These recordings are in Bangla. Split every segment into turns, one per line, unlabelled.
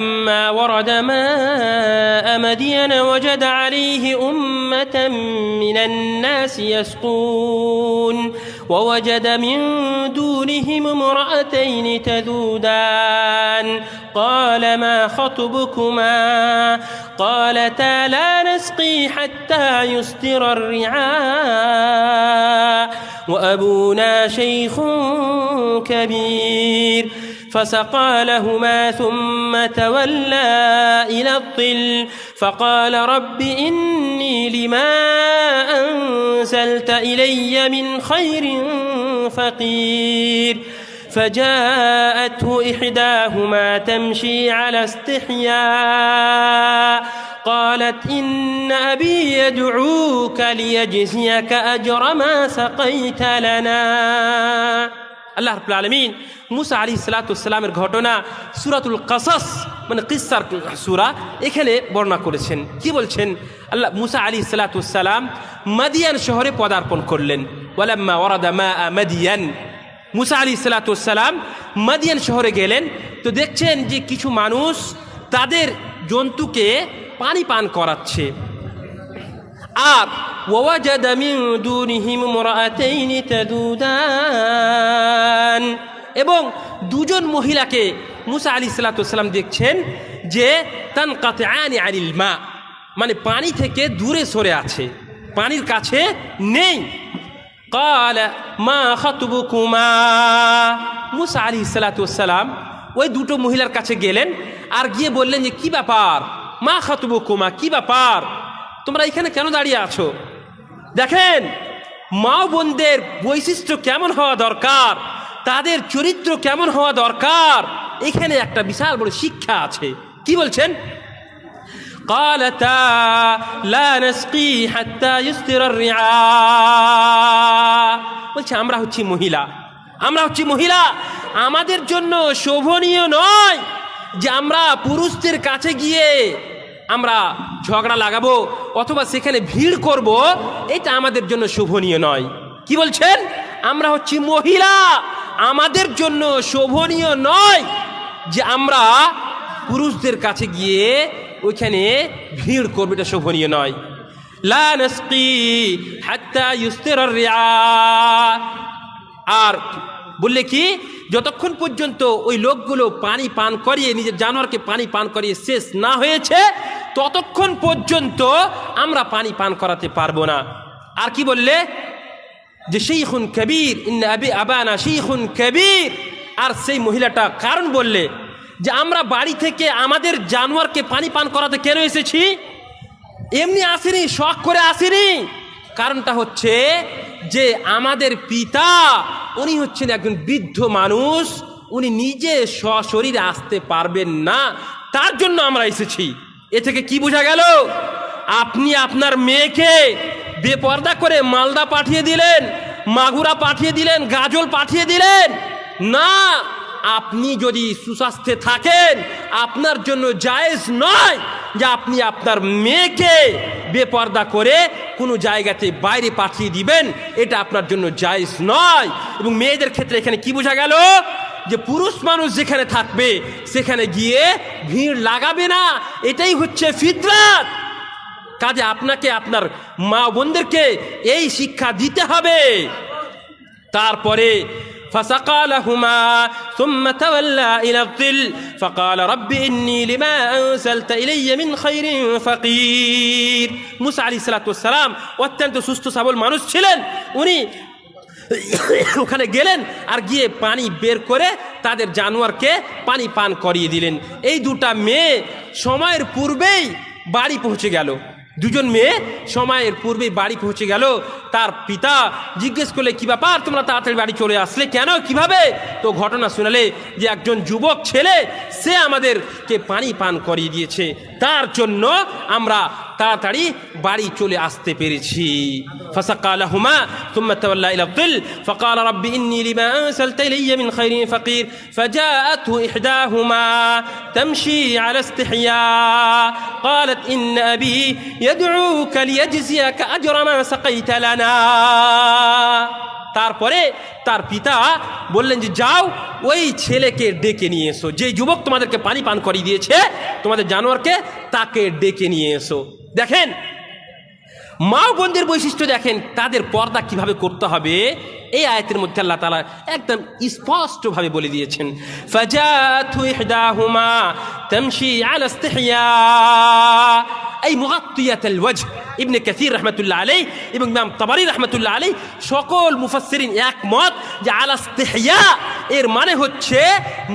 ما ورد ماء مدين وجد عليه أمة من الناس يسقون ووجد من دونهم امرأتين تذودان. قال ما خطبكما؟ قالتا لا نسقي حتى يصدر الرعاء. وأبونا شيخ كبير. فسقى لهما ثم تولى إلى الظل فقال رب إني لما أنزلت إلي من خير فقير فجاءته إحداهما تمشي على استحياء قالت إن أبي يدعوك ليجزيك أجر ما سقيت لنا আল্লাহ রব্বুল আলমিন মুসা আলী সালাতামের ঘটনা সুরাতুল কাসাস মানে কিসার সুরা, এখানে বর্ণনা করেছেন। কি বলছেন? আল্লাহ মুসা আলী সালাতাম মাদিয়ান শহরে পদার্পণ করলেন। ওয়ালাম্মা ওরাদা মা মাদিয়ান। মুসা আলী সালাতাম মাদিয়ান শহরে গেলেন। তো দেখছেন যে কিছু মানুষ তাদের জন্তুকে পানি পান করাচ্ছে। আর ووجد من دونهم امرأتين تذودان এবং দুজন মহিলাকে মুসা আলী সাল্লাম দেখছেন যে তান কাতে আনি আনিল মা মানে পানি থেকে দূরে সরে আছে পানির কাছে নেই কাল মা খাতুবুকুমা মুসা আলী সাল্লাম ওই দুটো মহিলার কাছে গেলেন আর গিয়ে বললেন যে কি ব্যাপার মা খাতুবুকুমা কি ব্যাপার তোমরা এখানে কেন দাঁড়িয়ে আছো দেখেন মা বোনদের বৈশিষ্ট্য কেমন হওয়া দরকার তাদের চরিত্র কেমন হওয়া দরকার এখানে একটা বিশাল বড় শিক্ষা আছে কি বলছেন قالتا لا نسقي حتى يصدر الرعاء বলছে আমরা হচ্ছি মহিলা আমরা হচ্ছি মহিলা আমাদের জন্য শোভনীয় নয় যে আমরা পুরুষদের কাছে গিয়ে আমরা ঝগড়া লাগাবো অথবা সেখানে ভিড় করব, এটা আমাদের জন্য শোভনীয় নয়। কি বলছেন? আমরা হচ্ছি মহিলা, আমাদের জন্য শোভনীয় নয় যে আমরা পুরুষদের কাছে গিয়ে ওইখানে ভিড় করব, এটা শোভনীয় নয়। আর বললে কি, যতক্ষণ পর্যন্ত ওই লোকগুলো পানি পান করিয়ে, নিজের জানোয়ারকে পানি পান করিয়ে শেষ না হয়েছে ততক্ষণ পর্যন্ত আমরা পানি পান করাতে পারব না। আর কি বললে? যে সেই খুন কবির আবি আবানা খুন কবির। আর সেই মহিলাটা কারণ বললে? যে আমরা বাড়ি থেকে আমাদের জানোয়ারকে পানি পান করাতে কেন এসেছি? এমনি আসেনি, শখ করে আসেনি। কারণটা হচ্ছে যে আমাদের পিতা, উনি হচ্ছেন একজন বৃদ্ধ মানুষ, উনি নিজে সশরীরে আসতে পারবেন না। তার জন্য আমরা এসেছি। এ থেকে কি বোঝা গেল? আপনি আপনার মেয়েকে বেপর্দা করে মালদা পাঠিয়ে দিলেন, মাগুরা পাঠিয়ে দিলেন, গাজল পাঠিয়ে দিলেন। না, আপনি যদি সুস্বাস্থ্যে থাকেন, আপনার জন্য জায়েজ নয় যে আপনি আপনার মেয়েকে বেপর্দা করে কোনো জায়গাতে বাইরে পাঠিয়ে দিবেন, এটা আপনার জন্য জায়েজ নয়। এবং মেয়েদের ক্ষেত্রে এখানে কি বোঝা গেল? যে পুরুষ মানুষ যেখানে থাকবে সেখানে গিয়ে ভিড় লাগাবে না এটাই হচ্ছে ফিতরাত কাজে আপনাকে আপনার মা বোনদেরকে এই শিক্ষা দিতে হবে তারপরে فسقى لهما ثم تولى إلى الظل فقال رب إني لما أنزلت إلي من خير فقير মুসা আলী সালাতাম অত্যন্ত সুস্থ সবল মানুষ ছিলেন উনি ওখানে গেলেন আর গিয়ে পানি বের করে তাদের জানোয়ারকে পানি পান করিয়ে দিলেন। এই দুটা মেয়ে সময়ের পূর্বেই বাড়ি পৌঁছে গেল। দুজন মেয়ে সময়ের পূর্বেই বাড়ি পৌঁছে গেল। তার পিতা জিজ্ঞেস করলে কি ব্যাপার তোমরা তাড়াতাড়ি বাড়ি চলে আসলে কেন কিভাবে তো ঘটনা শোনালে যে একজন যুবক ছেলে সে আমাদেরকে পানি পান করিয়ে দিয়েছে তার জন্য আমরা তাড়াতাড়ি বাড়ি চলে আসতে পেরেছি فسقى لهما ثم تولى إلى الظل فقال رب إني لما أنزلت إلي من خير فقير فجاءته إحداهما تمشي على استحياء قالت إن أبي يدعوك ليجزيك أجر ما سقيت لنا তারপরে তার পিতা বললেন যে, যাও, ওই ছেলেকে ডেকে নিয়ে এসো। যে যুবক তোমাদেরকে পানি পান করিয়ে দিয়েছে, তোমাদের জানোয়ারকে তাকে ডেকে নিয়ে এসো। দেখেন মা বোনদের বৈশিষ্ট্য দেখেন, তাদের পর্দা কীভাবে করতে হবে? এই আয়াতের মধ্যে আল্লাহ তালা একদম স্পষ্টভাবে বলে দিয়েছেন এই মুগাত্তিয়াতুল ওয়াজহ, ইবনে কাসির রহমাতুল্লাহ আলাইহ এবং ইমাম তাবারি রহমাতুল্লাহ আলাইহ সকল মুফাসসিরিন একমত যে আলা ইস্তিহইয়া এর মানে হচ্ছে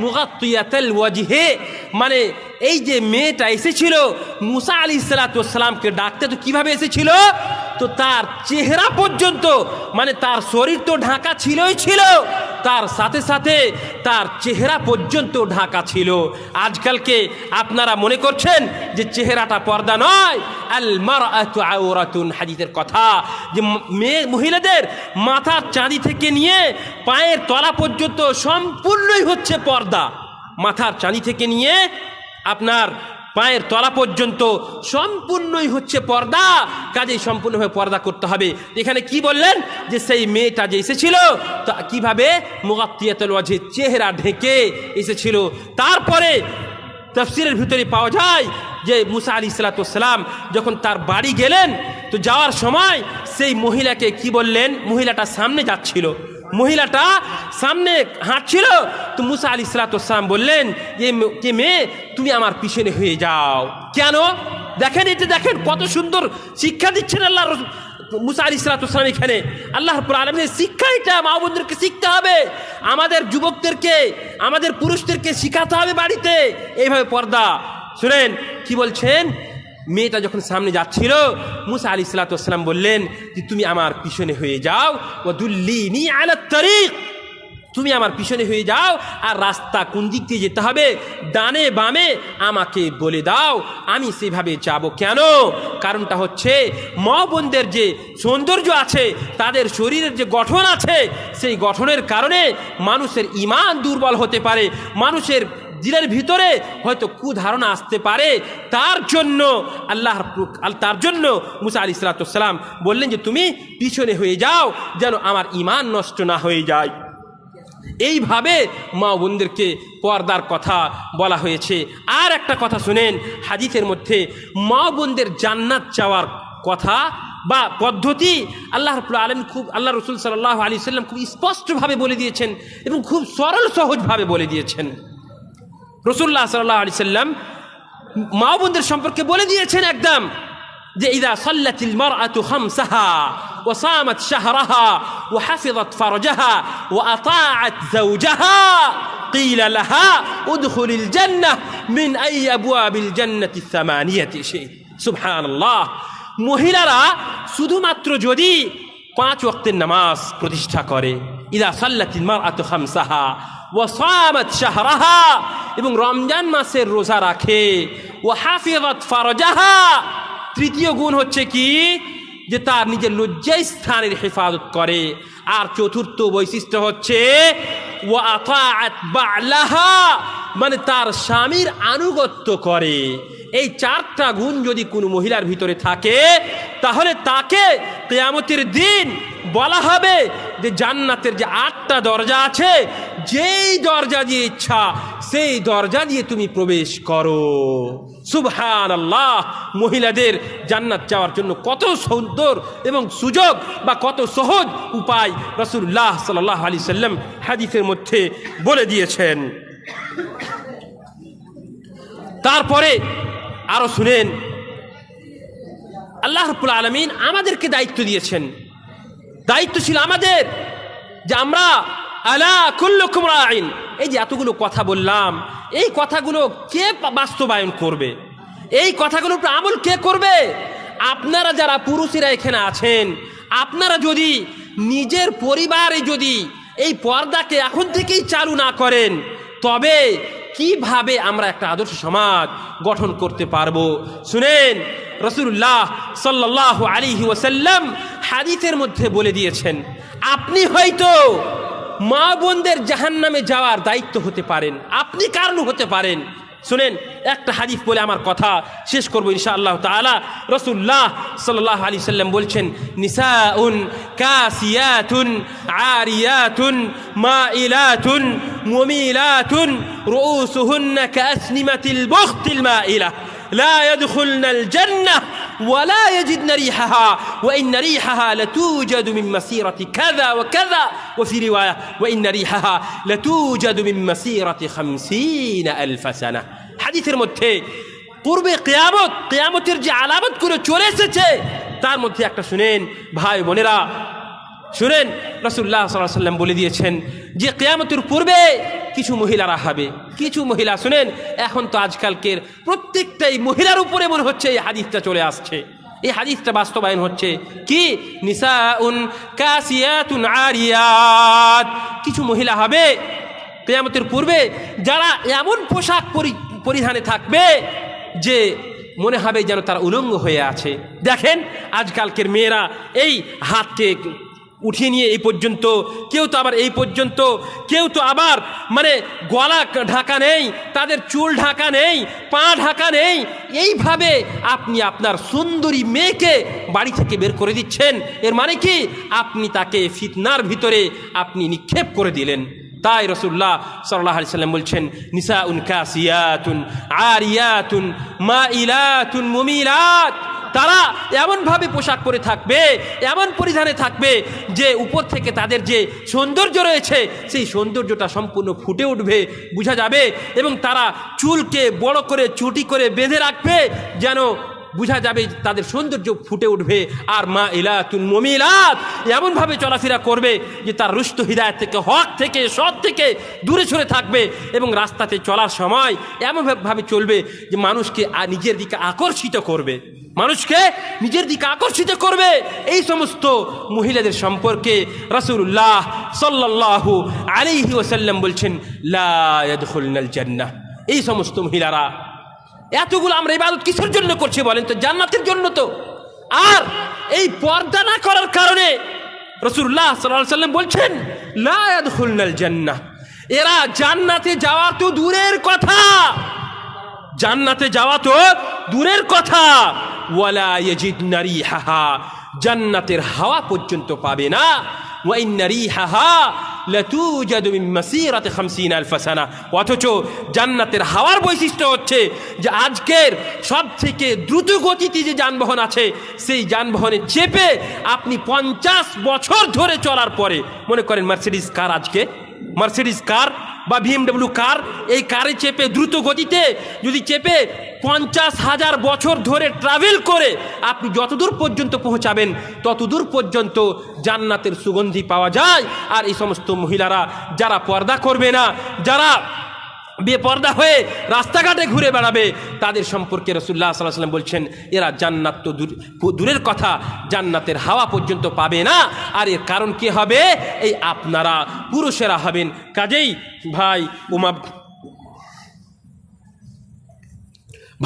মুগাত্তিয়াতুল ওয়াজহে মানে এই যে মেয়েটা এসেছিল, মুসা আলী সালাতামকে ডাকতে তো কীভাবে এসেছিল? তো তার চেহারা পর্যন্ত মানে তার শরীর তো ঢাকা ছিলই ছিল, তার সাথে সাথে তার চেহারা পর্যন্ত ঢাকা ছিল। আজকালকে আপনারা মনে করছেন যে চেহারাটা পর্দা নয় আল আওরাতুন, হাদিসের কথা। যে মেয়ে, মহিলাদের মাথার চাঁদি থেকে নিয়ে পায়ের তলা পর্যন্ত সম্পূর্ণই হচ্ছে পর্দা। মাথার চাঁদি থেকে নিয়ে আপনার পায়ের তলা পর্যন্ত সম্পূর্ণই হচ্ছে পর্দা। কাজেই সম্পূর্ণভাবে পর্দা করতে হবে। এখানে কি বললেন? যে সেই মেয়েটা যে এসেছিল, তা কীভাবে? মুগাত্তিয়াতুল ওয়াজহে চেহারা ঢেকে এসেছিল। তারপরে তফসিরের ভিতরে পাওয়া যায় যে মুসা আলী সালাতাম যখন তার বাড়ি গেলেন, তো যাওয়ার সময় সেই মহিলাকে কি বললেন? মহিলাটা সামনে যাচ্ছিল। মহিলাটা সামনে হাঁটছিল তো মুসা আলী সালাতাম বললেন যে কে মেয়ে, তুমি আমার পিছনে হয়ে যাও। কেন? দেখেন এটা দেখেন, কত সুন্দর শিক্ষা দিচ্ছেন আল্লাহ মুসা আলী সালাতাম এখানে। আল্লাহ আলমের শিক্ষা এটা মা বোনদেরকে শিখতে হবে, আমাদের যুবকদেরকে, আমাদের পুরুষদেরকে শিখাতে হবে বাড়িতে। এইভাবে পর্দা, শুনেন, কি বলছেন? মেয়েটা যখন সামনে যাচ্ছিল, মুসা আলী সালাতাম বললেন যে, তুমি আমার পিছনে হয়ে যাও ও দুল্লিনি আলা তরিক। তুমি আমার পিছনে হয়ে যাও আর রাস্তা কোন দিক দিয়ে যেতে হবে? ডানে বামে আমাকে বলে দাও, আমি সেভাবে যাব কেন? কারণটা হচ্ছে মা বোনদের যে সৌন্দর্য আছে, তাদের শরীরের যে গঠন আছে, সেই গঠনের কারণে মানুষের ইমান দুর্বল হতে পারে। মানুষের দিলের ভিতরে হয়তো কুধারণা আসতে পারে, তার জন্য আল্লাহ তার জন্য মুসা আলি সালাতাম বললেন যে, তুমি পিছনে হয়ে যাও যেন আমার ইমান নষ্ট না হয়ে যায়। এইভাবে মা বোনদেরকে পর্দার কথা বলা হয়েছে। আর একটা কথা শুনেন, হাদিসের মধ্যে মা বোনদের জান্নাত চাওয়ার কথা বা পদ্ধতি আল্লাহ রবুল আলম খুব আল্লাহ রসুল সাল্লাহ আলি সাল্লাম খুব স্পষ্টভাবে বলে দিয়েছেন এবং খুব সরল সহজভাবে বলে দিয়েছেন। রসুল্লাহ সাল্লাহ আলি সাল্লাম মা বোনদের সম্পর্কে বলে দিয়েছেন একদম যে ইদা সাল্লাতিল মারআতু খামসাহা وصامت شهرها وحفظت فرجها وأطاعت زوجها قيل لها ادخل الجنة من أي أبواب الجنة الثمانية شيء سبحان الله মহিলারা শুধুমাত্র যদি পাঁচ ওয়াক্তের নামাজ প্রতিষ্ঠা করে ইদা সাল্লাতিল মারআতু খামসাহা ওয়াসামাত শাহরাহা এবং রমজান মাসের রোজা রাখে। ও হাফিজাত ফারজাহা তৃতীয় গুণ হচ্ছে কি? যে তার নিজের লজ্জায় স্থানের হেফাজত করে। আর চতুর্থ বৈশিষ্ট্য হচ্ছে ও বালাহা মানে তার স্বামীর আনুগত্য করে। এই চারটা গুণ যদি কোনো মহিলার ভিতরে থাকে, তাহলে তাকে কেয়ামতের দিন বলা হবে যে জান্নাতের যে আটটা দরজা আছে যেই দরজা দিয়ে ইচ্ছা, সেই দরজা দিয়ে তুমি প্রবেশ করো। সুবহান আল্লাহ মহিলাদের জান্নাত যাওয়ার জন্য কত সুন্দর এবং সুযোগ বা কত সহজ উপায় রসুল্লাহ সাল্লাহ আলি সাল্লাম হাদিসের মধ্যে বলে দিয়েছেন। তারপরে আরও শুনেন, আল্লাহ রব্বুল আলমিন আমাদেরকে দায়িত্ব দিয়েছেন। দায়িত্ব ছিল আমাদের যে আমরা আলা কুল্লুকুম রাইন এই যে এতগুলো কথা বললাম, এই কথাগুলো কে বাস্তবায়ন করবে? এই কথাগুলোর উপর আমল কে করবে? আপনারা যারা পুরুষেরা এখানে আছেন, আপনারা যদি নিজের পরিবারে যদি এই পর্দাকে এখন থেকেই চালু না করেন, তবে কীভাবে আমরা একটা আদর্শ সমাজ গঠন করতে পারব? শুনেন রসুল্লাহ সাল্লাহ আলিহি ওসাল্লাম হাদিসের মধ্যে বলে দিয়েছেন, আপনি হয়তো মা বোনদের জাহান নামে যাওয়ার দায়িত্ব হতে পারেন। আপনি কারণ হতে পারেন। শুনেন, একটা হাদিফ বলে আমার কথা শেষ করব ইনশা আল্লাহ তালা রসুল্লাহ সাল্লাহ আলি সাল্লাম বলছেন, নিসাউন কাসিয়াতুন আরিয়াতুন মা ইলাতুন মমিলাতুন রুসুহুন্না কাসনিমাতিল বখতিল মা ইলা লা ইয়াদখুলনাল জান্নাহ ولا يجدن ريحها وإن ريحها لتوجد من مسيرة كذا وكذا وفي رواية وإن ريحها لتوجد من مسيرة خمسين ألف سنة حديث المتي পূর্বে কেয়ামত কেয়ামতের যে আলামত করে চলে এসেছে তার মধ্যে একটা শুনেন ভাই বোনেরা শুনেন রসুল্লাহ সাল্লাহ সাল্লাম বলে দিয়েছেন যে কেয়ামতের পূর্বে কিছু মহিলারা হবে। কিছু মহিলা, শুনেন, এখন তো আজকালকের প্রত্যেকটাই মহিলার উপরে মনে হচ্ছে এই হাদিসটা চলে আসছে। এই হাদিসটা বাস্তবায়ন হচ্ছে। কি? নিসাউন কাসিয়াতুন আরিয়াত। কিছু মহিলা হবে কেয়ামতের পূর্বে যারা এমন পোশাক পরি- পরিধানে থাকবে যে মনে হবে যেন তার উলঙ্গ হয়ে আছে। দেখেন, আজকালকের মেয়েরা এই হাতকে উঠিয়ে নিয়ে এই পর্যন্ত, কেউ তো আবার এই পর্যন্ত, কেউ তো আবার মানে গলা ঢাকা নেই, তাদের চুল ঢাকা নেই, পা ঢাকা নেই, এইভাবে আপনি আপনার সুন্দরী মেয়েকে বাড়ি থেকে বের করে দিচ্ছেন। এর মানে কি? আপনি তাকে ফিতনার ভিতরে আপনি নিক্ষেপ করে দিলেন। তাই রসুল্লাহ সাল্লাহ সাল্লাম বলছেন নিসা উন কাসিয়াতুন, আরিয়াতুন মা ইলাতুন মুমিলাত। তারা এমনভাবে পোশাক পরে থাকবে, এমন পরিধানে থাকবে যে উপর থেকে তাদের যে সৌন্দর্য রয়েছে, সেই সৌন্দর্যটা সম্পূর্ণ ফুটে উঠবে, বোঝা যাবে? এবং তারা চুলকে বড় করে, চুটি করে বেঁধে রাখবে যেন বোঝা যাবে তাদের সৌন্দর্য ফুটে উঠবে। আর মা ইলাতুন মমিলাত এমনভাবে চলাফেরা করবে যে তার রুষ্ট হৃদায়ত থেকে, হক থেকে, সৎ থেকে দূরে সরে থাকবে এবং রাস্তাতে চলার সময় এমনভাবে চলবে যে মানুষকে নিজের দিকে আকর্ষিত করবে। মানুষকে নিজের দিকে আকর্ষিত করবে। এই সমস্ত মহিলাদের সম্পর্কে রসুল্লাহ সাল্লাল্লাহু আলাইহি ওসাল্লাম বলছেন, লা ইয়াদখুলনাল জান্নাহ। এই সমস্ত মহিলারা এতগুলো আমরা ইবাদত কিসের জন্য করছি বলেন তো? জান্নাতের জন্য তো। আর এই পর্দা না করার কারণে রসুল্লাহ সাল্লাহ সাল্লাম বলছেন লায়াদ খুলনাল জান্নাহ। এরা জান্নাতে যাওয়া তো দূরের কথা। জান্নাতে যাওয়া তো দূরের কথা। ওয়ালা ইয়াজিদ নারিহাহা জান্নাতের হাওয়া পর্যন্ত পাবে না। ওয়াইন নারিহাহা লাতুজাদু মাসিরাতি 50 আলফ সানা। অথচ জান্নাতের হাওয়ার বৈশিষ্ট্য হচ্ছে যে আজকের সব থেকে দ্রুত গতিতে যে যানবাহন আছে, সেই যানবাহনে চেপে আপনি পঞ্চাশ বছর ধরে চলার পরে, মনে করেন মার্সিডিস কার আজকে? Mercedes car? বা বিএমডাব্লিউ কার এই কারে চেপে দ্রুত গতিতে যদি চেপে পঞ্চাশ হাজার বছর ধরে ট্রাভেল করে, আপনি যতদূর পর্যন্ত পৌঁছাবেন, ততদূর পর্যন্ত জান্নাতের সুগন্ধি পাওয়া যায়। আর এই সমস্ত মহিলারা যারা পর্দা করবে না, যারা বেপর্দা হয়ে রাস্তাঘাটে ঘুরে বেড়াবে। তাদের সম্পর্কে রসুল্লাহ সাল্লাহ সাল্লাম বলছেন, এরা জান্নাত তো দূর- দূরের কথা, জান্নাতের হাওয়া পর্যন্ত পাবে না। আর এর কারণ কি হবে? এই আপনারা পুরুষেরা হবেন। কাজেই ভাই, উমা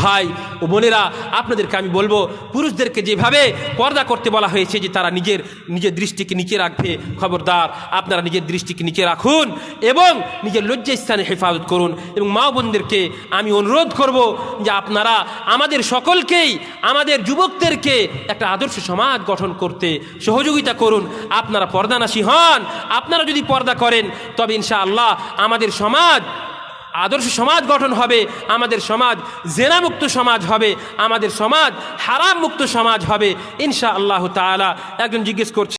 ভাই ও বোনেরা, আপনাদেরকে আমি বলব, পুরুষদেরকে যেভাবে পর্দা করতে বলা হয়েছে যে তারা নিজের নিজের দৃষ্টিকে নিচে রাখবে, খবরদার, আপনারা নিজের দৃষ্টিকে নিচে রাখুন এবং নিজের লজ্জাস্থানে হেফাজত করুন এবং মা বোনদেরকে আমি অনুরোধ করব যে আপনারা আমাদের সকলকেই, আমাদের যুবকদেরকে একটা আদর্শ সমাজ গঠন করতে সহযোগিতা করুন। আপনারা পর্দানাশী হন। আপনারা যদি পর্দা করেন, তবে ইনশা আল্লাহ আমাদের সমাজ আদর্শ সমাজ গঠন হবে, আমাদের সমাজ জেনামুক্ত সমাজ হবে, আমাদের সমাজ হারাম মুক্ত সমাজ হবে। ইনশা আল্লাহ তালা একজন জিজ্ঞেস করছে